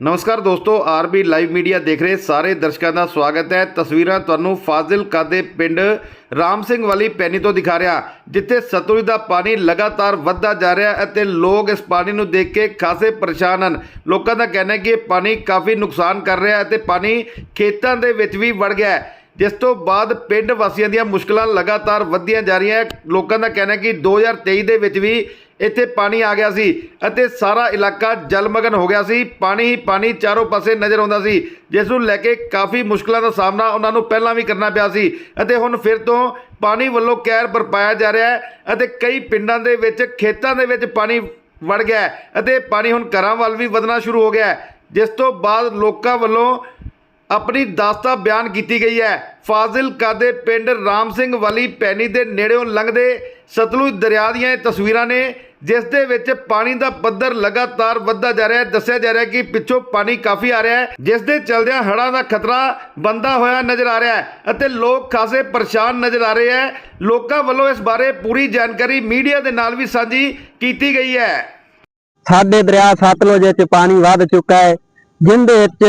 ਨਮਸਕਾਰ ਦੋਸਤੋ, RB live media ਦੇਖ ਰਹੇ ਸਾਰੇ ਦਰਸ਼ਕਾਂ ਦਾ ਸਵਾਗਤ ਹੈ। ਤਸਵੀਰਾਂ ਤੁਹਾਨੂੰ ਫਾਜ਼ਿਲਕਾ ਦੇ ਪਿੰਡ ਰਾਮ ਸਿੰਘ ਵਾਲੀ ਪੈਨੀ ਤੋਂ ਦਿਖਾ ਰਿਹਾ। ਜਿੱਥੇ ਸਤਲੁਜ ਦਾ ਪਾਣੀ ਲਗਾਤਾਰ ਵੱਧਦਾ ਜਾ ਰਿਹਾ ਹੈ ਅਤੇ ਲੋਕ ਇਸ ਪਾਣੀ ਨੂੰ ਦੇਖ ਕੇ ਖਾਸੇ ਪਰੇਸ਼ਾਨ ਹਨ। ਲੋਕਾਂ ਦਾ ਕਹਿਣਾ ਹੈ ਕਿ ਇਹ ਪਾਣੀ ਕਾਫੀ ਨੁਕਸਾਨ ਕਰ ਰਿਹਾ ਹੈ ਅਤੇ ਪਾਣੀ ਖੇਤਾਂ ਦੇ ਵਿੱਚ ਵੀ ਵੜ ਗਿਆ ਹੈ। ਜਿਸ ਤੋਂ ਬਾਅਦ ਪਿੰਡ ਵਾਸੀਆਂ ਦੀਆਂ ਮੁਸ਼ਕਲਾਂ ਲਗਾਤਾਰ ਵਧਦੀਆਂ ਜਾ ਰਹੀਆਂ। ਲੋਕਾਂ ਦਾ ਕਹਿਣਾ ਹੈ ਕਿ 2023 ਦੇ ਵਿੱਚ ਵੀ ਇੱਥੇ ਪਾਣੀ ਆ ਗਿਆ ਸੀ ਅਤੇ ਸਾਰਾ ਇਲਾਕਾ ਜਲਮਗਨ ਹੋ ਗਿਆ ਸੀ। ਪਾਣੀ ਹੀ ਪਾਣੀ ਚਾਰੋਂ ਪਾਸੇ ਨਜ਼ਰ ਆਉਂਦਾ ਸੀ, ਜਿਸ ਨੂੰ ਲੈ ਕੇ ਕਾਫੀ ਮੁਸ਼ਕਲਾਂ ਦਾ ਸਾਹਮਣਾ ਉਹਨਾਂ ਨੂੰ ਪਹਿਲਾਂ ਵੀ ਕਰਨਾ ਪਿਆ ਸੀ। ਅਤੇ ਹੁਣ ਫਿਰ ਤੋਂ ਪਾਣੀ ਵੱਲੋਂ ਕਹਿਰ ਬਰਪਾਇਆ ਜਾ ਰਿਹਾ ਹੈ ਅਤੇ ਕਈ ਪਿੰਡਾਂ ਦੇ ਵਿੱਚ, ਖੇਤਾਂ ਦੇ ਵਿੱਚ ਪਾਣੀ ਵੜ ਗਿਆ ਅਤੇ ਪਾਣੀ ਹੁਣ ਘਰਾਂ ਵੱਲ ਵੀ ਵਧਣਾ ਸ਼ੁਰੂ ਹੋ ਗਿਆ ਜਿਸ ਤੋਂ ਬਾਅਦ ਲੋਕਾਂ ਵੱਲੋਂ ਆਪਣੀ ਦਾਸਤਾ ਬਿਆਨ ਕੀਤੀ ਗਈ ਹੈ। ਫਾਜ਼ਿਲਕਾ ਦੇ ਪਿੰਡ ਰਾਮ ਸਿੰਘ ਵਾਲੀ ਪੈਨੀ ਦੇ ਨੇੜਿਓਂ ਲੰਘਦੇ ਸਤਲੁਜ ਦਰਿਆ ਦੀਆਂ ਇਹ ਤਸਵੀਰਾਂ ਨੇ, ਜਿਸ ਦੇ ਵਿੱਚ ਪਾਣੀ ਦਾ ਪੱਧਰ ਲਗਾਤਾਰ ਵੱਧਦਾ ਜਾ ਰਿਹਾ ਹੈ। ਦੱਸਿਆ ਜਾ ਰਿਹਾ ਹੈ ਕਿ ਪਿੱਛੋਂ ਪਾਣੀ ਕਾਫੀ ਆ ਰਿਹਾ ਹੈ, ਜਿਸ ਦੇ ਚਲਦਿਆਂ ਹੜ੍ਹਾਂ ਦਾ ਖਤਰਾ ਬੰਦਾ ਹੋਇਆ ਨਜ਼ਰ ਆ ਰਿਹਾ ਹੈ ਅਤੇ ਲੋਕ ਖਾਸੇ ਪਰੇਸ਼ਾਨ ਨਜ਼ਰ ਆ ਰਹੇ ਹੈ। ਲੋਕਾਂ ਵੱਲੋਂ ਇਸ ਬਾਰੇ ਪੂਰੀ ਜਾਣਕਾਰੀ ਮੀਡੀਆ ਦੇ ਨਾਲ ਵੀ ਸਾਂਝੀ ਕੀਤੀ ਗਈ ਹੈ। ਸਾਡੇ ਦਰਿਆ ਸਤਲੁਜ ਵਿੱਚ ਪਾਣੀ ਵੱਧ ਚੁੱਕਾ ਹੈ, ਜਿੰਦੇ ਵਿੱਚ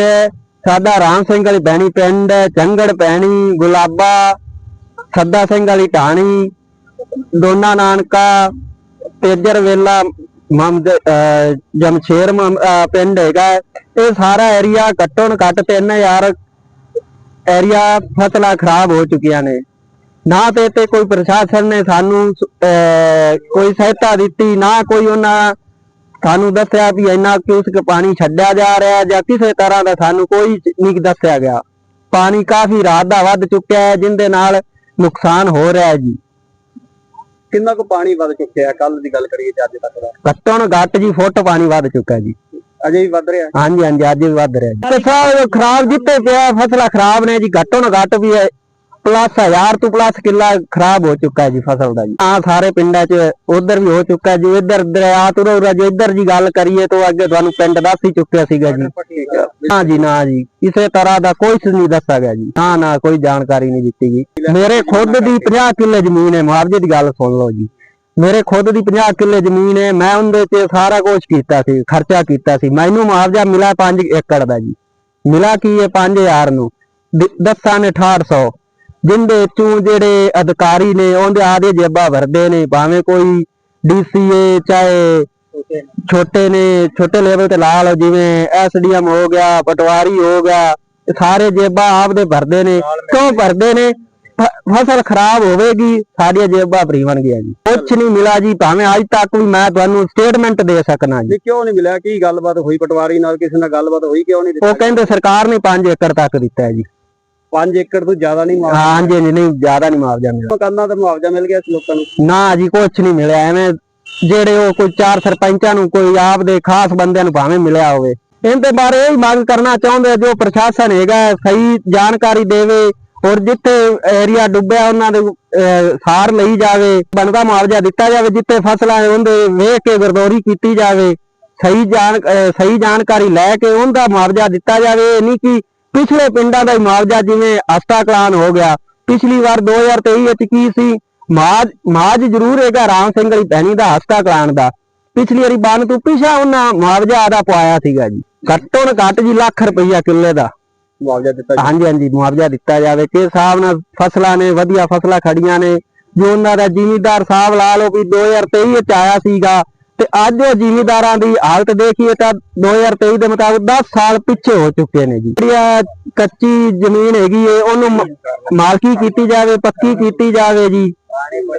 ਸਾਡਾ ਰਾਮ ਸਿੰਘ ਵਾਲੀ ਬੈਣੀ ਪਿੰਡ ਚੰਗੜ ਪੈਣੀ ਗੁਲਾਬਾ ਸੱਦਾ ਸਿੰਘ ਵਾਲੀ ਢਾਣੀ ਦੋਨਾ ਨਾਨਕਾ ਤੇਜਰ ਵੇਲਾ ਮਮਦ ਜਮਸ਼ੇਰ ਪਿੰਡ ਹੈਗਾ। ਇਹ ਸਾਰਾ ਏਰੀਆ ਘੱਟੋ ਘੱਟ 3000 ਏਰੀਆ ਫਸਲਾਂ ਖਰਾਬ ਹੋ ਚੁੱਕੀਆਂ ਨੇ। ਨਾ ਤੇ ਤੇ ਕੋਈ ਪ੍ਰਸ਼ਾਸਨ ਨੇ ਸਾਨੂੰ ਅਹ, ਕੋਈ ਸਹਾਇਤਾ ਦਿੱਤੀ ਨਾ ਕੋਈ ਉਹਨਾਂ ਸਾਨੂੰ ਦੱਸਿਆ ਵੀ ਇੰਨਾ ਕਿਉਸਕ ਪਾਣੀ ਛੱਡਿਆ ਜਾ ਰਿਹਾ ਜਾਂ ਕਿਸੇ ਤਰ੍ਹਾਂ ਦਾ ਸਾਨੂੰ ਕੋਈ ਨਹੀਂ ਦੱਸਿਆ ਗਿਆ। ਪਾਣੀ ਕਾਫੀ ਰਾਤ ਦਾ ਵੱਧ ਚੁੱਕਿਆ ਹੈ ਜਿੰਦੇ ਨਾਲ ਨੁਕਸਾਨ ਹੋ ਰਿਹਾ ਹੈ ਜੀ। ਕਿੰਨਾ ਕੁ ਪਾਣੀ ਵੱਧ ਚੁੱਕਿਆ ਕੱਲ ਦੀ ਗੱਲ ਕਰੀਏ ਤੇ ਅੱਜ ਤੱਕ ਦਾ। ਘੱਟੋ ਘੱਟ ਜੀ ਫੁੱਟ ਪਾਣੀ ਵੱਧ ਚੁੱਕਾ ਜੀ। ਅਜੇ ਵੀ ਵੱਧ ਰਿਹਾ ਹਾਂਜੀ ਹਾਂਜੀ ਅੱਜ ਵੀ ਵੱਧ ਰਿਹਾ ਜੀ। ਸਾਰਾ ਖਰਾਬ ਜਿੱਤੇ ਪਿਆ ਫਸਲਾਂ ਖਰਾਬ ਨੇ ਜੀ। ਘੱਟੋ ਘੱਟ ਵੀ ਪਲੱਸ ਹਜ਼ਾਰ ਤੋਂ ਪਲੱਸ ਕਿੱਲਾ ਖਰਾਬ ਹੋ ਚੁੱਕਾ ਹੈ ਜੀ ਫਸਲ ਦਾ ਜੀ। ਆ ਸਾਰੇ ਪਿੰਡਾਂ 'ਚ ਉਧਰ ਵੀ ਹੋ ਚੁੱਕਾ ਹੈ ਇੱਧਰ ਦਰਿਆ ਤੁਰੋ ਜੇ, ਇੱਧਰ ਦੀ ਗੱਲ ਕਰੀਏ ਤਾਂ ਅੱਗੇ ਤੁਹਾਨੂੰ ਪਿੰਡ ਦੱਸ ਹੀ ਚੁੱਕਿਆ ਸੀਗਾ ਜੀ। ਠੀਕ ਜੀ, ਨਾ ਜੀ, ਕਿਸੇ ਤਰ੍ਹਾਂ ਦਾ ਕੋਈ ਨਹੀਂ ਦੱਸਿਆ ਗਿਆ ਜੀ। ਨਾ ਨਾ ਕੋਈ ਜਾਣਕਾਰੀ ਨਹੀਂ ਦਿੱਤੀ ਗਈ ਮੇਰੇ ਖੁਦ ਦੀ 50 ਕਿੱਲੇ ਜ਼ਮੀਨ ਹੈ ਮੁਆਵਜ਼ੇ ਦੀ ਗੱਲ ਸੁਣ ਲਓ ਜੀ। ਮੇਰੇ ਖੁਦ ਦੀ 50 ਕਿੱਲੇ ਜ਼ਮੀਨ ਹੈ, ਮੈਂ ਉਹਦੇ ਤੇ ਸਾਰਾ ਕੁਝ ਕੀਤਾ ਸੀ, ਖਰਚਾ ਕੀਤਾ ਸੀ। ਮੈਨੂੰ ਮੁਆਵਜ਼ਾ ਮਿਲਾ 5 ਏਕੜ ਦਾ ਜੀ। ਮਿਲਾ ਕੀ ਹੈ 5000 ਨੂੰ? ਦ- ਦੱਸਾਂ ਨੇ 6800 ਜਿੰਦੇ ਚੋਂ ਜਿਹੜੇ ਅਧਿਕਾਰੀ ਨੇ ਉਹਦੇ ਆਦੇ ਜੇਬਾਂ ਭਰਦੇ ਨੇ ਭਾਵੇਂ ਕੋਈ ਡੀਸੀਏ ਚਾਹੇ ਛੋਟੇ ਨੇ ਛੋਟੇ ਲੈਵਲ ਤੇ ਲਾ ਲਓ ਜਿਵੇਂ ਐਸਡੀਐਮ ਹੋ ਗਿਆ ਪਟਵਾਰੀ ਹੋ ਗਿਆ ਸਾਰੇ ਜੇਬਾਂ ਆਪਦੇ ਭਰਦੇ ਨੇ। ਕਿਉਂ ਭਰਦੇ ਨੇ? ਫਸਲ ਖਰਾਬ ਹੋਵੇਗੀ ਸਾਡੀਆਂ ਜੇਬਾਂ ਭਰੀ ਬਣ ਗਿਆ ਜੀ। ਕੁਛ ਨਹੀਂ ਮਿਲਾ ਜੀ ਭਾਵੇਂ ਅੱਜ ਤੱਕ ਵੀ ਮੈਂ ਤੁਹਾਨੂੰ ਸਟੇਟਮੈਂਟ ਦੇ ਸਕਣਾ ਜੀ। ਕਿਉਂ ਨਹੀਂ ਮਿਲਿਆ? ਕੀ ਗੱਲਬਾਤ ਹੋਈ? ਪਟਵਾਰੀ ਨਾਲ ਕਿਸੇ ਨਾਲ ਗੱਲਬਾਤ ਹੋਈ ਕਿਉਂ ਨਹੀਂ ਉਹ ਕਹਿੰਦੇ ਸਰਕਾਰ ਨੇ 5 ਏਕੜ ਤੱਕ ਦਿੱਤਾ ਹੈ ਜੀ। 5 ਏਕੜ ਤੋਂ ਜ਼ਿਆਦਾ ਨਹੀਂ ਮੁਆਵਜ਼ਾ ਹਾਂਜੀ ਹਾਂਜੀ ਨਹੀਂ ਜ਼ਿਆਦਾ ਨਹੀਂ ਮੁਆਵਜ਼ਾ ਮਿਲਿਆ ਮਕਾਨਾਂ ਦਾ ਮੁਆਵਜ਼ਾ ਮਿਲ ਗਿਆ ਸੀ ਲੋਕਾਂ ਨੂੰ? ਨਾ ਜੀ ਕੁਛ ਨਹੀਂ ਮਿਲਿਆ ਐਵੇਂ ਜਿਹੜੇ ਉਹ ਕੋਈ ਚਾਰ ਸਰਪੰਚਾਂ ਨੂੰ ਕੋਈ ਆਪ ਦੇ ਖਾਸ ਬੰਦਿਆਂ ਨੂੰ ਭਾਵੇਂ ਮਿਲਿਆ ਹੋਵੇ। ਇਹਦੇ ਬਾਰੇ ਇਹ ਮੰਗ ਕਰਨਾ ਚਾਹੁੰਦੇ ਜੋ ਪ੍ਰਸ਼ਾਸਨ ਹੈਗਾ ਸਹੀ ਜਾਣਕਾਰੀ ਦੇਵੇ ਔਰ ਜਿੱਥੇ ਏਰੀਆ ਡੁੱਬਿਆ ਉਹਨਾਂ ਦੇ ਸਾਰ ਲਈ ਜਾਵੇ ਬਣਦਾ ਮੁਆਵਜ਼ਾ ਦਿੱਤਾ ਜਾਵੇ ਜਿੱਥੇ ਫਸਲਾਂ ਉਹਦੇ ਵੇਖ ਕੇ ਗਰਦੌਰੀ ਕੀਤੀ ਜਾਵੇ ਸਹੀ ਜਾਣ ਸਹੀ ਜਾਣਕਾਰੀ ਲੈ ਕੇ ਉਹਦਾ ਮੁਆਵਜ਼ਾ ਦਿੱਤਾ ਜਾਵੇ। ਨਹੀਂ ਕਿ ਪਿਛਲੇ ਪਿੰਡਾਂ ਦਾ ਮੁਆਵਜ਼ਾ ਜਿਵੇਂ ਅਸਤਾ ਕਲਾਨ ਹੋ ਗਿਆ ਪਿਛਲੀ ਵਾਰ 2023 ਵਿੱਚ ਕੀ ਸੀ? ਮਾਜ ਮਾਜ ਜ਼ਰੂਰ ਹੈਗਾ ਰਾਮ ਸਿੰਘ ਵਾਲੀ ਭੈਣੀ ਦਾ ਹਸਤਾ ਕਲਾਨ ਦਾ। ਪਿਛਲੀ ਵਾਰੀ ਬੰਨ ਤੋਂ ਪਿਛਾ ਉਹਨਾਂ ਮੁਆਵਜ਼ਾ ਆਦਾ ਪਵਾਇਆ ਸੀਗਾ ਜੀ। ਘੱਟੋ ਘੱਟ ਜੀ ਲੱਖ ਰੁਪਈਆ ਕਿੱਲੇ ਦਾ। ਮੁਆਵਜ਼ਾ ਦਿੱਤਾ। ਹਾਂਜੀ ਹਾਂਜੀ ਮੁਆਵਜ਼ਾ ਦਿੱਤਾ ਜਾਵੇ ਕਿ ਹਿਸਾਬ ਨਾਲ ਫਸਲਾਂ ਨੇ ਵਧੀਆ ਫਸਲਾਂ ਖੜੀਆਂ ਨੇ। ਜੋ ਉਹਨਾਂ ਦਾ ਜ਼ਿਮੀਦਾਰ ਸਾਹਿਬ ਲਾ ਲਓ ਵੀ 2023 ਵਿੱਚ ਆਇਆ ਸੀਗਾ ਤੇ ਅੱਜ ਉਹ ਜ਼ਿਮੀਦਾਰਾਂ ਦੀ ਹਾਲਤ ਦੇਖੀਏ ਤਾਂ 2023 ਦੇ ਮੁਤਾਬਕ 10 ਸਾਲ ਪਿੱਛੇ ਹੋ ਚੁੱਕੇ ਨੇ ਜੀ। ਜਿਹੜੀ ਕੱਚੀ ਜ਼ਮੀਨ ਹੈਗੀ ਏ, ਉਹਨੂੰ ਮਾਲਕੀ ਕੀਤੀ ਜਾਵੇ, ਪੱਕੀ ਕੀਤੀ ਜਾਵੇ ਜੀ।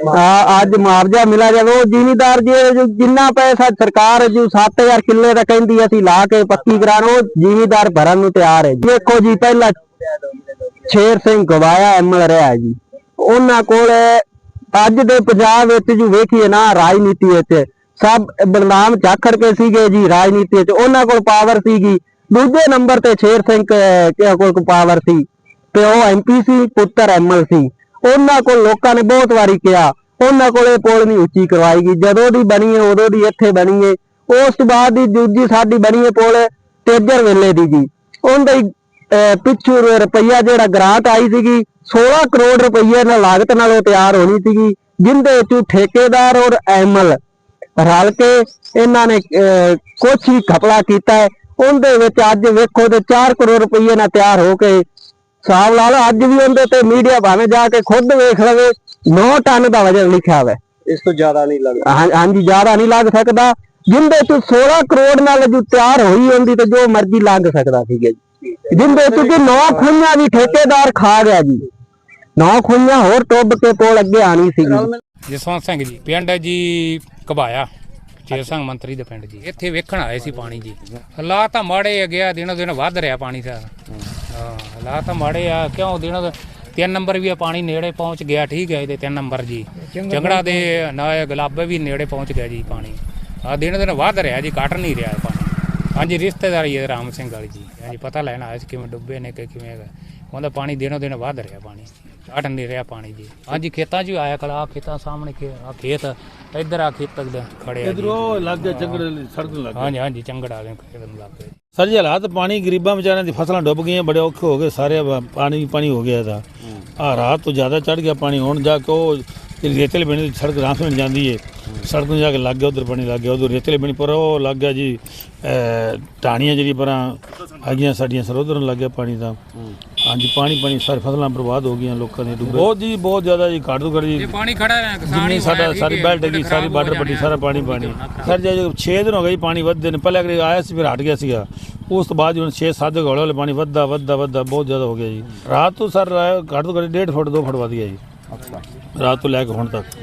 ਆ, ਅੱਜ ਮੁਆਵਜ਼ਾ ਮਿਲਾ ਜਾਵੇ। ਉਹ ਜ਼ਿਮੀਦਾਰ ਜੇ ਜਿੰਨਾ ਪੈਸਾ ਸਰਕਾਰ ਜੋ 7000 ਕਿੱਲੇ ਦਾ ਕਹਿੰਦੀ ਅਸੀਂ ਲਾ ਕੇ ਪੱਕੀ ਕਰਾਣ ਉਹ ਜ਼ਿਮੀਦਾਰ ਭਰਨ ਨੂੰ ਤਿਆਰ ਹੈ ਦੇਖੋ ਜੀ, ਪਹਿਲਾਂ ਸ਼ੇਰ ਸਿੰਘ ਗਵਾਇਆ ਐਮਐਲ ਰਿਹਾ ਜੀ। ਉਹਨਾਂ ਕੋਲ ਅੱਜ ਦੇ ਪੰਜਾਬ ਵਿੱਚ ਜੋ ਵੇਖੀਏ ਨਾ, ਰਾਜਨੀਤੀ ਵਿੱਚ ਸਭ ਬਲਨਾਮ ਝਾਖੜ ਕੇ ਸੀਗੇ ਜੀ ਰਾਜਨੀਤੀ ਚ ਉਹਨਾਂ ਕੋਲ ਪਾਵਰ ਸੀਗੀ। ਦੂਜੇ ਨੰਬਰ ਤੇ ਸ਼ੇਰ ਸਿੰਘ ਕੋਲ ਪਾਵਰ ਸੀ? ਤੇ ਉਹ ਐਮਪੀ ਸੀ ਪੁੱਤਰ ਐਮਐਲ ਸੀ। ਉਹਨਾਂ ਕੋਲ ਲੋਕਾਂ ਨੇ ਬਹੁਤ ਵਾਰੀ ਕਿਹਾ ਉਹਨਾਂ ਕੋਲ ਇਹ ਪੁਲ ਨਹੀਂ ਉੱਚੀ ਕਰਵਾਈ ਗਈ। ਜਦੋਂ ਦੀ ਬਣੀ ਹੈ ਉਦੋਂ ਦੀ ਇੱਥੇ ਬਣੀ ਹੈ ਉਸ ਤੋਂ ਬਾਅਦ ਦੀ ਦੂਜੀ ਸਾਡੀ ਬਣੀ ਹੈ ਪੁਲ ਤੇਜਰ ਵੇਲੇ ਦੀ ਜੀ। ਉਹਦਾ ਹੀ ਅਹ, ਪਿੱਛੂ ਰੁਪਈਆ ਜਿਹੜਾ ਗ੍ਰਾਂਟ ਆਈ ਸੀਗੀ 16 ਕਰੋੜ ਰੁਪਈਏ ਨਾਲ ਲਾਗਤ ਨਾਲ ਉਹ ਤਿਆਰ ਹੋਣੀ ਸੀਗੀ ਜਿੰਦੇ ਵਿੱਚੋਂ ਠੇਕੇਦਾਰ ਔਰ ਐਮਐਲ ਰਲ ਕੇ ਇਹਨਾਂ ਨੇ ਕੁਝ ਹੀ ਘਪਲਾ ਕੀਤਾ ਹੈ। ਉਹਦੇ ਵਿੱਚ ਅੱਜ ਵੇਖੋ ਤੇ 4 ਕਰੋੜ ਰੁਪਏ ਨਾਲ ਤਿਆਰ ਹੋ ਕੇ ਹਿਸਾਬ ਲਾ ਲਓ ਅੱਜ ਵੀ ਉਹਦੇ ਤੇ ਮੀਡੀਆ ਭਾਵੇਂ ਜਾ ਕੇ ਖੁਦ ਵੇਖ ਲਵੇ 9 ਟਨ ਦਾ ਵਜਨ ਲਿਖਿਆ ਹੋਇਆ ਇਸ ਤੋਂ ਜ਼ਿਆਦਾ ਨਹੀਂ ਲੱਗਦਾ ਹਾਂਜੀ ਜ਼ਿਆਦਾ ਨਹੀਂ ਲੱਗ ਸਕਦਾ। ਜਿੰਦੇ ਚ 16 ਕਰੋੜ ਨਾਲ ਜੋ ਤਿਆਰ ਹੋਈ ਹੁੰਦੀ ਤੇ ਜੋ ਮਰਜ਼ੀ ਲੱਗ ਸਕਦਾ ਸੀਗਾ ਜੀ। ਜਿੰਦੇ ਚ ਕਿ 9 ਖੁੰਝਾਂ ਵੀ ਠੇਕੇਦਾਰ ਖਾ ਗਿਆ ਜੀ। 9 ਖੁੰਝਾਂ ਹੋਰ ਟੁੱਬ ਕੇ ਕੋਲ ਅੱਗੇ ਆਣੀ ਸੀਗੀ। ਜਸਵੰਤ ਸਿੰਘ ਜੀ ਪਿੰਡ ਹੈ ਜੀ ਕਬਾਇਆ ਸ਼ੇਰ ਸਿੰਘ ਮੰਤਰੀ ਦੇ ਪਿੰਡ ਜੀ। ਇੱਥੇ ਵੇਖਣ ਆਏ ਸੀ ਪਾਣੀ ਜੀ। ਹਾਲਾਤ ਤਾਂ ਮਾੜੇ ਆ ਗਿਆ ਦਿਨੋ ਦਿਨ ਵੱਧ ਰਿਹਾ ਪਾਣੀ ਦਾ ਹਾਂ। ਹਾਲਾਤ ਤਾਂ ਮਾੜੇ ਆ ਕਿਉਂ ਦਿਨੋ ਦਿਨ ਤਿੰਨ ਨੰਬਰ ਵੀ ਆ ਪਾਣੀ ਨੇੜੇ ਪਹੁੰਚ ਗਿਆ ਠੀਕ ਹੈ ਇਹਦੇ ਤਿੰਨ ਨੰਬਰ ਜੀ। ਚੰਗੜਾ ਦੇ ਨਾ ਗੁਲਾਬੇ ਵੀ ਨੇੜੇ ਪਹੁੰਚ ਗਿਆ ਜੀ ਪਾਣੀ। ਆ ਦਿਨੋ ਦਿਨ ਵੱਧ ਰਿਹਾ ਜੀ ਘਟ ਨਹੀਂ ਰਿਹਾ ਪਾਣੀ। ਹਾਂਜੀ ਰਿਸ਼ਤੇਦਾਰੀ ਹੈ ਰਾਮ ਸਿੰਘ ਵਾਲੀ ਜੀ। ਹਾਂਜੀ ਪਤਾ ਲੈਣ ਆਇਆ ਸੀ ਕਿਵੇਂ ਡੁੱਬੇ ਨੇ ਕਿ ਕਿਵੇਂ ਹੈਗਾ। ਉਹਦਾ ਪਾਣੀ ਦਿਨੋ ਦਿਨ ਵੱਧ ਰਿਹਾ ਪਾਣੀ। ਘਟ ਨਹੀਂ ਰਿਹਾ ਪਾਣੀ ਜੀ। ਹਾਂਜੀ ਖੇਤਾਂ 'ਚ ਵੀ ਆਇਆ ਕਲਾ ਖੇਤਾਂ ਸਾਹਮਣੇ ਖੇ ਆ ਖੇਤ ਇੱਧਰ ਆ ਖੇਤ ਦੇ ਖੜੇ ਆ ਜੀ। ਇਧਰੋਂ ਲੱਗ ਗਿਆ ਚੰਗੜ ਸੜਕ ਲੱਗ ਗਿਆ। ਹਾਂਜੀ ਹਾਂਜੀ ਚੰਗੜ ਵਾਲੇ ਖੇਤ ਨੂੰ ਲੱਗ ਗਏ ਸਰ ਜੀ ਹਾਲਾਤ ਪਾਣੀ ਗਰੀਬਾਂ ਵਿਚਾਰਿਆਂ ਦੀ ਫਸਲਾਂ ਡੁੱਬ ਗਈਆਂ ਬੜੇ ਔਖੇ ਹੋ ਗਏ ਸਾਰੇ ਬ- ਪਾਣੀ ਪਾਣੀ ਹੋ ਗਿਆ ਇਹਦਾ। ਆ ਰਾਤ ਤੋਂ ਜ਼ਿਆਦਾ ਚੜ ਗਿਆ ਪਾਣੀ ਹੁਣ ਜਾ ਕੇ ਉਹ ਜਿਹੜੀ ਰੇਤਲੇ ਪਿੰਡ ਦੀ ਸੜਕ ਰਾਤ ਨੂੰ ਜਾਂਦੀ ਏ। ਸੜਕ ਨੂੰ ਜਾ ਕੇ ਲੱਗ ਗਿਆ ਉਧਰ ਪਾਣੀ ਲੱਗ ਗਿਆ ਉਧਰ ਰੇਤਲੇ ਪਿੰਡ ਪਰ ਉਹ ਲੱਗ ਗਿਆ ਜੀ ਅਹ, ਢਾਣੀਆਂ ਜਿਹੜੀ ਪਰਾਂ ਹੈਗੀਆਂ ਸਾਡੀਆਂ ਸਰ ਉਧਰ ਨੂੰ ਲੱਗ ਗਿਆ ਪਾਣੀ ਦਾ। ਹਾਂਜੀ ਪਾਣੀ ਪਾਣੀ ਸਾਰੇ ਫਸਲਾਂ ਬਰਬਾਦ ਹੋ ਗਈਆਂ ਲੋਕਾਂ ਦੀਆਂ ਡੁੱਬੇ ਬਹੁਤ ਜੀ ਬਹੁਤ ਜ਼ਿਆਦਾ ਜੀ ਘੱਟ ਤੋਂ ਘੱਟ ਜੀ। ਇਹ ਪਾਣੀ ਖੜਾ ਹੈ ਕਿਸਾਨ ਹੀ ਸਾਡਾ ਸਾਰੀ ਬੈਲਟ ਹੈਗੀ ਸਾਰੀ ਬਾਰਡਰ ਪੱਟੀ ਸਾਰਾ ਪਾਣੀ ਪਾਣੀ। ਸਰ ਜੇ 6 ਦਿਨ ਹੋ ਗਏ ਜੀ ਪਾਣੀ ਵੱਧਦੇ ਨੇ ਪਹਿਲੇ ਅਗਰ ਆਇਆ ਸੀ ਫਿਰ ਹਟ ਗਿਆ ਸੀਗਾ। ਉਸ ਤੋਂ ਬਾਅਦ ਹੁਣ 6 7 ਹੌਲੇ ਹੌਲੇ ਪਾਣੀ ਵੱਧਦਾ ਵੱਧਦਾ ਵੱਧਦਾ ਬਹੁਤ ਜ਼ਿਆਦਾ ਹੋ ਗਿਆ ਜੀ। ਰਾਤ ਤੋਂ ਸਰ ਘੱਟ ਤੋਂ ਘੱਟ 1.5 ਫੁੱਟ 2 ਫੁੱਟ ਵੱਧ ਗਿਆ ਜੀ। ਰਾਤ ਤੋਂ ਲੈ ਕੇ ਹੁਣ ਤੱਕ।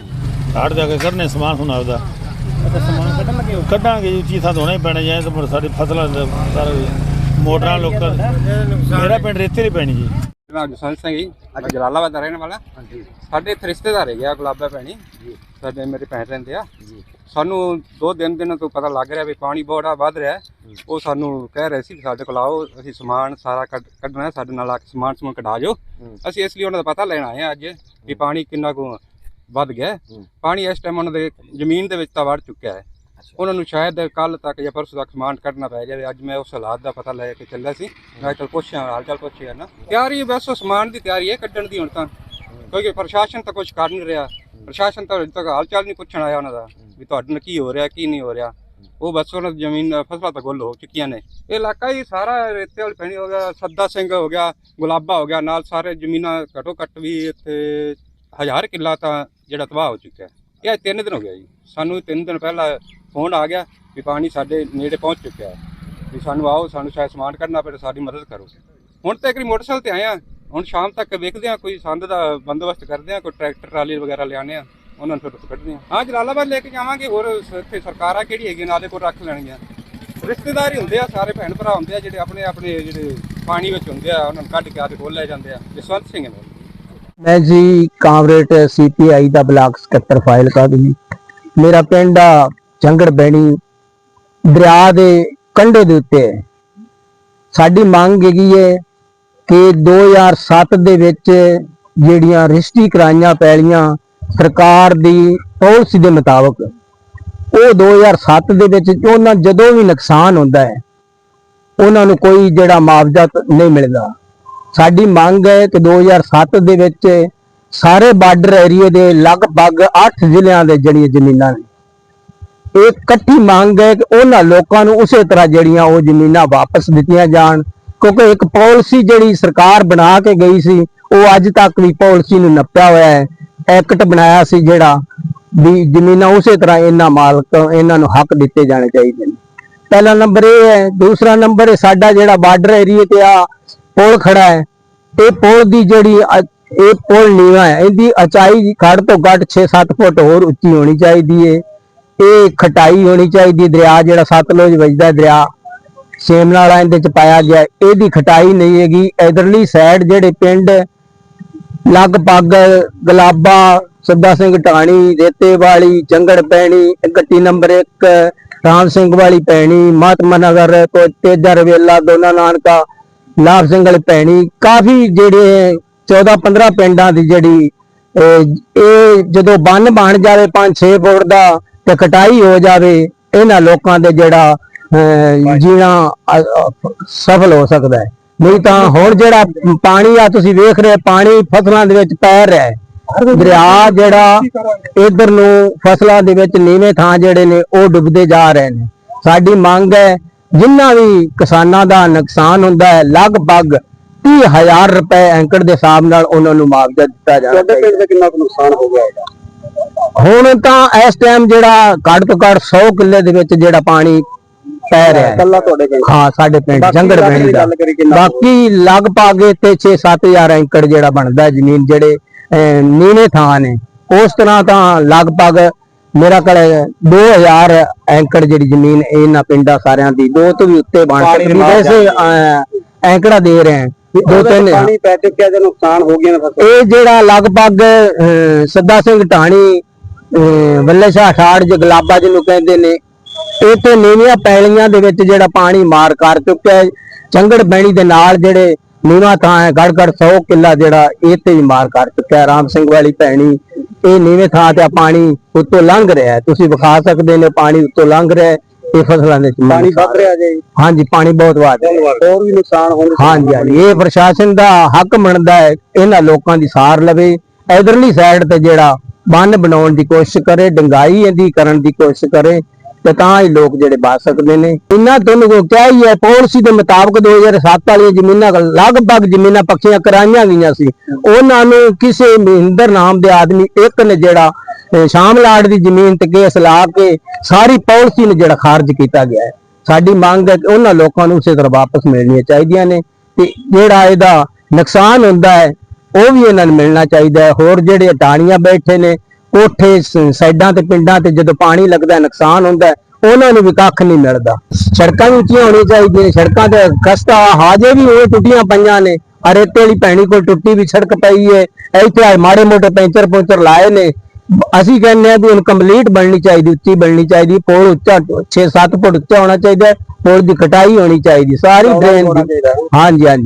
ਹਟ ਜਾ ਕੇ ਕਰਨੇ ਸਮਾਨ ਹੁਣ ਆਪਦਾ। ਸਮਾਨ ਕੱਢਣ ਲੱਗੇ ਕੱਢਾਂਗੇ ਜੀ ਧੋਣਾ ਹੀ ਪੈਣਾ ਜਾਏ ਤਾਂ ਸਾਡੀ ਫਸਲਾਂ ਦਾ ਸਾਰਾ ਮੋਟਰਾਂ ਲੋਕਾਂ ਮੇਰਾ ਪਿੰਡ ਰੇਤੇ ਲਈ ਪੈਣੀ ਜੀ। ਨਾਮ ਜਸਵੰਤ ਸਿੰਘ ਜੀ। ਮੈਂ ਜਲਾਲਾਬਾਦ ਦਾ ਰਹਿਣ ਵਾਲਾ। ਸਾਡੇ ਇੱਥੇ ਰਿਸ਼ਤੇਦਾਰ ਹੈਗੇ ਆ ਗੁਲਾਬਾ ਭੈਣੀ। ਸਾਡੇ ਮੇਰੇ ਭੈਣ ਰਹਿੰਦੇ ਆ। ਸਾਨੂੰ ਦੋ ਦਿਨ ਦਿਨਾਂ ਤੋਂ ਪਤਾ ਲੱਗ ਰਿਹਾ ਵੀ ਪਾਣੀ ਬੜਾ ਵੱਧ ਰਿਹਾ। ਉਹ ਸਾਨੂੰ ਕਹਿ ਰਹੇ ਸੀ ਵੀ ਸਾਡੇ ਕੋਲ ਆਓ ਅਸੀਂ ਸਮਾਨ ਸਾਰਾ ਕੱਢ- ਕੱਢਣਾ ਹੈ, ਸਾਡੇ ਨਾਲ ਆ ਕੇ ਸਮਾਨ ਸਮੂਨ ਕਢਾ ਜਾਓ ਅਸੀਂ ਇਸ ਲਈ ਉਹਨਾਂ ਦਾ ਪਤਾ ਲੈਣ ਆਏ ਆ ਅੱਜ ਵੀ ਪਾਣੀ ਕਿੰਨਾ ਕੁ ਵੱਧ ਗਿਆ। ਪਾਣੀ ਇਸ ਟਾਈਮ ਉਹਨਾਂ ਦੇ ਜ਼ਮੀਨ ਦੇ ਵਿੱਚ ਤਾਂ ਵੜ ਚੁੱਕਿਆ ਹੈ। ਉਹਨਾਂ ਨੂੰ ਸ਼ਾਇਦ ਕੱਲ ਤੱਕ ਜਾਂ ਪਰਸੋਂ ਤੱਕ ਸਮਾਨ ਕੱਢਣਾ ਪੈ ਜਾਵੇ। ਅੱਜ ਮੈਂ ਉਸ ਹਾਲਾਤ ਦਾ ਪਤਾ ਲੈ ਕੇ ਚੱਲਿਆ ਸੀ। ਮੈਂ ਚਲ ਪੁੱਛਿਆ ਹਾਲ ਚਾਲ ਪੁੱਛਿਆ ਨਾ। ਤਿਆਰੀ ਬਸ ਉਹ ਸਮਾਨ ਦੀ ਤਿਆਰੀ ਹੈ ਕੱਢਣ ਦੀ ਹੁਣ ਤਾਂ। ਕਿਉਂਕਿ ਪ੍ਰਸ਼ਾਸਨ ਤਾਂ ਕੁਝ ਕਰ ਨਹੀਂ ਰਿਹਾ। ਪ੍ਰਸ਼ਾਸਨ ਤਾਂ ਅਜੇ ਤੱਕ ਹਾਲ ਚਾਲ ਨਹੀਂ ਪੁੱਛਣ ਆਇਆ ਉਹਨਾਂ ਦਾ ਵੀ ਤੁਹਾਡੇ ਨਾਲ ਕੀ ਹੋ ਰਿਹਾ ਕੀ ਨਹੀਂ ਹੋ ਰਿਹਾ। ਉਹ ਬਸ ਉਹਨਾਂ ਦੀ ਜ਼ਮੀਨ ਫਸਲਾਂ ਤਾਂ ਗੁੱਲ ਹੋ ਚੁੱਕੀਆਂ ਨੇ। ਇਹ ਇਲਾਕਾ ਹੀ ਸਾਰਾ ਰੇਤੇ ਵਾਲੀ ਪੈਣੀ ਹੋ ਗਿਆ ਸੱਦਾ ਸਿੰਘ ਹੋ ਗਿਆ ਗੁਲਾਬਾ ਹੋ ਗਿਆ ਨਾਲ ਸਾਰੇ ਜ਼ਮੀਨਾਂ ਘਟੋ ਘੱਟ ਵੀ ਇੱਥੇ ਹਜ਼ਾਰ ਕਿੱਲਾ ਤਾਂ ਜਿਹੜਾ ਤਬਾਹ ਹੋ ਚੁੱਕਿਆ। ਇਹ ਤਿੰਨ ਦਿਨ ਹੋ ਗਿਆ ਜੀ। ਸਾਨੂੰ ਤਿੰਨ ਦਿਨ ਪਹਿਲਾਂ ਫੋਨ ਆ ਗਿਆ ਵੀ ਪਾਣੀ ਸਾਡੇ ਨੇੜੇ ਪਹੁੰਚ ਚੁੱਕਿਆ ਹੈ। ਵੀ ਸਾਨੂੰ ਆਓ, ਸਾਨੂੰ ਸ਼ਾਇਦ ਸਮਾਨ ਕੱਢਣਾ ਪਵੇ ਸਾਡੀ ਮਦਦ ਕਰੋ। ਹੁਣ ਤਾਂ ਮੋਟਰਸਾਈਕਲ ਤੇ ਆਏ ਹੁਣ ਸ਼ਾਮ ਤੱਕ ਵੇਖਦੇ ਆ ਕੋਈ ਸੰਦ ਦਾ ਬੰਦੋਬਸਤ ਕਰਦੇ ਆ ਕੋਈ ਟਰੈਕਟਰ, ਟਰਾਲੀ ਵਗੈਰਾ ਲਿਆਣੇ ਆ ਉਹਨਾਂ ਨੂੰ ਫਿਰ ਕੱਢਦੇ ਆ ਹਾਂ, ਜਲਾਲਾਬਾਦ ਲੈ ਕੇ ਜਾਵਾਂਗੇ, ਹੋਰ ਇੱਥੇ ਸਰਕਾਰਾਂ ਕਿਹੜੀ ਹੈਗੀ ਨਾਲੇ ਕੋਲ ਰੱਖ ਲੈਣਗੀਆਂ। ਰਿਸ਼ਤੇਦਾਰ ਹੀ ਹੁੰਦੇ ਆ, ਸਾਰੇ ਭੈਣ ਭਰਾ ਹੁੰਦੇ ਆ, ਜਿਹੜੇ ਆਪਣੇ ਆਪਣੇ ਜਿਹੜੇ ਪਾਣੀ ਵਿੱਚ ਹੁੰਦੇ ਆ, ਉਹਨਾਂ ਨੂੰ ਕੱਢ ਕੇ ਆਦੇ ਕੋਲ ਲੈ ਜਾਂਦੇ ਆ, ਜਸਵੰਤ ਸਿੰਘ ਨੇ। ਮੈਂ ਜੀ ਕਾਮਰੇਟ ਸੀਪੀਆਈ ਦਾ ਬਲਾਕ ਸਕੱਤਰ ਫਾਈਲ ਕਰ ਮੇਰਾ ਪਿੰਡ ਆ ਜੰਗੜ ਬੈਣੀ ਦਰਿਆ ਦੇ ਕੰਢੇ ਦੇ ਉੱਤੇ ਹੈ। ਸਾਡੀ ਮੰਗ ਹੈਗੀ ਹੈ ਕਿ 2007 ਦੇ ਵਿੱਚ ਜਿਹੜੀਆਂ ਰਜਿਸਟਰੀ ਕਰਾਈਆਂ ਪੈਲੀਆਂ ਸਰਕਾਰ ਦੀ ਪਾਲਿਸੀ ਦੇ ਮੁਤਾਬਕ, ਉਹ 2007 ਦੇ ਵਿੱਚ ਉਹਨਾਂ ਜਦੋਂ ਵੀ ਨੁਕਸਾਨ ਹੁੰਦਾ ਹੈ, ਉਹਨਾਂ ਨੂੰ ਕੋਈ ਜਿਹੜਾ ਮੁਆਵਜ਼ਾ ਨਹੀਂ ਮਿਲਦਾ। ਸਾਡੀ ਮੰਗ ਹੈ ਕਿ 2007 ਦੇ ਵਿੱਚ ਸਾਰੇ ਬਾਰਡਰ ਏਰੀਏ ਦੇ ਲਗਭਗ 8 ਜ਼ਿਲ੍ਹਿਆਂ ਦੇ ਜਿਹੜੀਆਂ ਜ਼ਮੀਨਾਂ ਨੇ ਇਹ ਇਕੱਠੀ ਮੰਗ ਹੈ ਕਿ ਉਹਨਾਂ ਲੋਕਾਂ ਨੂੰ ਉਸੇ ਤਰ੍ਹਾਂ ਜਿਹੜੀਆਂ ਉਹ ਜ਼ਮੀਨਾਂ ਵਾਪਸ ਦਿੱਤੀਆਂ ਜਾਣ, ਕਿਉਂਕਿ ਇੱਕ ਪਾਲਿਸੀ ਜਿਹੜੀ ਸਰਕਾਰ ਬਣਾ ਕੇ ਗਈ ਸੀ, ਉਹ ਅੱਜ ਤੱਕ ਵੀ ਪਾਲਿਸੀ ਨੂੰ ਨੱਪਿਆ ਹੋਇਆ ਹੈ। ਐਕਟ ਬਣਾਇਆ ਸੀ ਜਿਹੜਾ ਵੀ ਜ਼ਮੀਨਾਂ ਉਸੇ ਤਰ੍ਹਾਂ ਇਹਨਾਂ ਮਾਲਕ, ਇਹਨਾਂ ਨੂੰ ਹੱਕ ਦਿੱਤੇ ਜਾਣੇ ਚਾਹੀਦੇ ਨੇ। ਪਹਿਲਾ ਨੰਬਰ ਇਹ ਹੈ, ਦੂਸਰਾ ਨੰਬਰ ਸਾਡਾ ਜਿਹੜਾ ਬਾਰਡਰ ਏਰੀਏ ਤੇ ਆ ਪੁਲ ਖੜਾ ਹੈ, ਇਹ ਪੁਲ ਦੀ ਜਿਹੜੀ ਇਹ ਪੁਲ ਨੀਵਾ ਹੈ, ਇਹਦੀ ਉਚਾਈ ਘੱਟ ਤੋਂ ਘੱਟ 6-7 ਫੁੱਟ ਹੋਰ ਉੱਚੀ ਹੋਣੀ ਚਾਹੀਦੀ ਹੈ ਇਹ ਖਟਾਈ ਹੋਣੀ ਚਾਹੀਦੀ, ਦਰਿਆ ਜਿਹੜਾ ਸਤਲੁਜ ਵਜਦਾ ਦਰਿਆ ਸੇਮਨਾਲਾ ਇਹਦੇ ਚ ਪਾਇਆ ਗਿਆ, ਇਹਦੀ ਖਟਾਈ ਨਹੀਂ ਹੈਗੀ, ਇਧਰਲੀ ਸਾਈਡ ਜਿਹੜੇ ਪਿੰਡ ਲਗਭਗ ਗਲਾਬਾ, ਸੱਦਾ ਸਿੰਘ ਢਾਣੀ, ਰੇਤੇ ਵਾਲੀ, ਜੰਗੜ ਪੈਣੀ, ਗੱਟੀ ਨੰਬਰ 1 ਰਾਮ ਸਿੰਘ ਵਾਲੀ ਪੈਣੀ, ਮਹਾਤਮਾ ਨਗਰ ਤੋਂ ਤੇਜਾ ਰਵੇਲਾ, ਦੋਨਾ ਨਾਨਕਾ ਲਾਭ ਸਿੰਘ ਵਾਲੀ ਪੈਣੀ, ਕਾਫੀ ਜਿਹੜੇ 14 15 ਪਿੰਡਾਂ ਦੀ ਜਿਹੜੀ, ਇਹ ਜਦੋਂ ਬੰਨ ਬਣ ਜਾਵੇ 5-6 ਫੁੱਟ ਦਾ ਤੇ ਕਟਾਈ ਹੋ ਜਾਵੇ ਇਹਨਾਂ ਲੋਕਾਂ ਦੇ ਜਿਹੜਾ ਜੀਣਾ ਸਫਲ ਹੋ ਸਕਦਾ ਹੈ। ਨਹੀਂ ਤਾਂ ਹੁਣ ਜਿਹੜਾ ਪਾਣੀ ਆ ਤੁਸੀਂ ਵੇਖ ਰਹੇ ਪਾਣੀ ਫਸਲਾਂ ਦੇ ਵਿੱਚ ਪੈ ਰਿਹਾ ਹੈ। ਦਰਿਆ ਜਿਹੜਾ ਇਧਰ ਨੂੰ ਫਸਲਾਂ ਦੇ ਵਿੱਚ ਨੀਵੇਂ ਥਾਂ ਜਿਹੜੇ ਨੇ ਉਹ ਡੁੱਬਦੇ ਜਾ ਰਹੇ ਨੇ। ਸਾਡੀ ਮੰਗ ਹੈ ਜਿੰਨਾ ਵੀ ਕਿਸਾਨਾਂ ਦਾ ਨੁਕਸਾਨ ਹੁੰਦਾ ਹੈ ਲਗਭਗ 30000 ਰੁਪਏ ਐਂਕੜ ਦੇ ਹਿਸਾਬ ਨਾਲ ਉਹਨਾਂ ਨੂੰ ਮੁਆਵਜ਼ਾ ਦਿੱਤਾ ਜਾਣਾ ਤੁਹਾਡੇ ਚਾਹੀਦਾ। ਪਿੰਡ ਦਾ ਕਿੰਨਾ ਕੁ ਨੁਕਸਾਨ ਹੋ ਗਿਆ ਹੈਗਾ? ਹੁਣ ਤਾਂ ਇਸ ਟਾਈਮ ਜਿਹੜਾ ਘੱਟ ਤੋਂ ਘੱਟ 100 ਕਿੱਲੇ ਦੇ ਵਿੱਚ ਜਿਹੜਾ ਪਾਣੀ ਪੈ ਰਿਹਾ ਹੈ। ਕੱਲਾ ਤੁਹਾਡੇ ਪਿੰਡ ਹਾਂ ਸਾਡੇ ਪਿੰਡ ਜੰਗੜ ਪਿੰਡ ਦੀ? ਬਾਕੀ ਲਗਭਗ ਇੱਥੇ 6-7000 ਏਕੜ ਜਿਹੜਾ ਬਣਦਾ ਜ਼ਮੀਨ ਜਿਹੜੇ ਨੀਵੇਂ ਥਾਂ ਨੇ। ਉਸ ਤਰ੍ਹਾਂ ਤਾਂ ਲਗਭਗ ਮੇਰਾ ਕੋਲ 2000 ਏਕੜ ਜਿਹੜੀ ਜ਼ਮੀਨ ਇਹਨਾਂ ਪਿੰਡਾਂ ਸਾਰਿਆਂ ਦੀ ਦੋ ਤੋਂ ਵੀ ਉੱਤੇ ਬਣ ਸਕਦੀ ਵੈਸੇ ਐਂਕੜਾ ਦੇ ਰਹੇ ਹਾਂ। ਦੋ ਤਿੰਨ ਪਾਣੀ ਪੈ ਚੁੱਕਿਆ ਜੇ ਨੁਕਸਾਨ ਹੋ ਗਿਆ ਨਾ ਫਸਲ ਇਹ ਜਿਹੜਾ ਲਗਭਗ ਸੱਦਾ ਸਿੰਘ ਢਾਣੀ ਬੱਲੇ ਸ਼ਾਹ ਠਾੜ ਜਗਲਾਬਾ ਜਿਹਨੂੰ ਕਹਿੰਦੇ ਨੇ ਇੱਥੇ ਨੀਵੀਆਂ ਪੈਲੀਆਂ ਦੇ ਵਿੱਚ ਜਿਹੜਾ ਪਾਣੀ ਮਾਰ ਕਰ ਚੁੱਕਿਆ ਚੰਗੜ ਬੈਣੀ ਦੇ ਨਾਲ ਜਿਹੜੇ ਨੀਵਾਂ ਥਾਂ ਹੈ ਗੜ ਗੜ 100 ਕਿੱਲਾ ਜਿਹੜਾ ਇਹ ਤੇ ਹੀ ਮਾਰ ਕਰ ਚੁੱਕਿਆ। ਰਾਮ ਸਿੰਘ ਵਾਲੀ ਭੈਣੀ ਇਹ ਨੀਵੇਂ ਥਾਂ ਤੇ ਪਾਣੀ ਉੱਤੋਂ ਲੰਘ ਰਿਹਾ ਤੁਸੀਂ ਵਿਖਾ ਸਕਦੇ ਨੇ ਪਾਣੀ ਉੱਤੋਂ ਲੰਘ ਰਿਹਾ ਇਹ ਫਸਲਾਂ ਦੇ ਵਿੱਚ ਪਾਣੀ ਵੱਧ ਰਿਹਾ ਜੇ। ਹਾਂਜੀ ਪਾਣੀ ਬਹੁਤ ਵੱਧ ਰਿਹਾ। ਹੋਰ ਵੀ ਨੁਕਸਾਨ ਹੋਣ ਹਾਂਜੀ ਹਾਂਜੀ। ਇਹ ਪ੍ਰਸ਼ਾਸਨ ਦਾ ਹੱਕ ਬਣਦਾ ਹੈ ਇਹਨਾਂ ਲੋਕਾਂ ਦੀ ਸਾਰ ਲਵੇ। ਇਧਰਲੀ ਸਾਈਡ ਤੇ ਜਿਹੜਾ ਬੰਨ ਬਣਾਉਣ ਦੀ ਕੋਸ਼ਿਸ਼ ਕਰੇ ਡੰਗਾਈ ਇਹਦੀ ਕਰਨ ਦੀ ਕੋਸ਼ਿਸ਼ ਕਰੇ। ਤੇ ਤਾਂ ਹੀ ਲੋਕ ਜਿਹੜੇ ਬਚ ਸਕਦੇ ਨੇ। ਇਹਨਾਂ ਤੁਹਾਨੂੰ ਕੋ ਕਿਹਾ ਹੀ ਹੈ, ਪਾਲਿਸੀ ਦੇ ਮੁਤਾਬਕ 2007 ਵਾਲੀਆਂ ਜ਼ਮੀਨਾਂ ਲਗਭਗ ਜ਼ਮੀਨਾਂ ਪੱਕੀਆਂ ਕਰਾਈਆਂ ਗਈਆਂ ਸੀ। ਉਹਨਾਂ ਨੂੰ ਕਿਸੇ ਮਹਿੰਦਰ ਨਾਮ ਦੇ ਆਦਮੀ ਇੱਕ ਨੇ ਜਿਹੜਾ ਸ਼ਾਮ ਲਾੜ ਦੀ ਜ਼ਮੀਨ ਤੇ ਕੇਸ ਲਾ ਕੇ ਸਾਰੀ ਪਾਲਿਸੀ ਨੂੰ ਜਿਹੜਾ ਖਾਰਜ ਕੀਤਾ ਗਿਆ ਹੈ। ਸਾਡੀ ਮੰਗ ਹੈ ਕਿ ਉਹਨਾਂ ਲੋਕਾਂ ਨੂੰ ਉਸੇ ਤਰ੍ਹਾਂ ਵਾਪਸ ਮਿਲਣੀਆਂ ਚਾਹੀਦੀਆਂ ਨੇ ਤੇ ਜਿਹੜਾ ਇਹਦਾ ਨੁਕਸਾਨ ਹੁੰਦਾ ਹੈ, ਉਹ ਵੀ ਇਹਨਾਂ ਨੂੰ ਮਿਲਣਾ ਚਾਹੀਦਾ ਹੈ। ਹੋਰ ਜਿਹੜੇ ਟਾਣੀਆਂ ਬੈਠੇ ਨੇ ਕੋਠੇ ਸਾਈਡਾਂ ਤੇ ਪਿੰਡਾਂ ਤੇ ਜਦੋਂ ਪਾਣੀ ਲੱਗਦਾ ਨੁਕਸਾਨ ਹੁੰਦਾ ਉਹਨਾਂ ਨੂੰ ਵੀ ਕੱਖ ਨਹੀਂ ਮਿਲਦਾ। ਸੜਕਾਂ ਵੀ ਉੱਚੀਆਂ ਹੋਣੀਆਂ ਚਾਹੀਦੀਆਂ ਸੜਕਾਂ ਤੇ ਖਸਤਾ ਹਾਜੇ ਵੀ ਉਹ ਟੁੱਟੀਆਂ ਪਈਆਂ ਨੇ। ਆ ਰੇਤੇ ਵਾਲੀ ਭੈਣੀ ਕੋਲ ਟੁੱਟੀ ਵੀ ਸੜਕ ਪਈ ਹੈ ਇੱਥੇ ਆ ਮਾੜੇ ਮੋਟੇ ਪੈਂਚਰ ਪੌਂਚਰ ਲਾਏ ਨੇ। ਅਸੀਂ ਕਹਿੰਦੇ ਆ ਵੀ ਹੁਣ ਕੰਪਲੀਟ ਬਣਨੀ ਚਾਹੀਦੀ ਉੱਚੀ ਬਣਨੀ ਚਾਹੀਦੀ ਪੁਲ ਉੱਚਾ 6-7 ਫੁੱਟ ਉੱਚਾ ਹੋਣਾ ਚਾਹੀਦਾ ਪੁਲ ਦੀ ਕਟਾਈ ਹੋਣੀ ਚਾਹੀਦੀ ਸਾਰੀ ਡਰੇਨ ਹੋਣਾ। ਹਾਂਜੀ ਹਾਂਜੀ।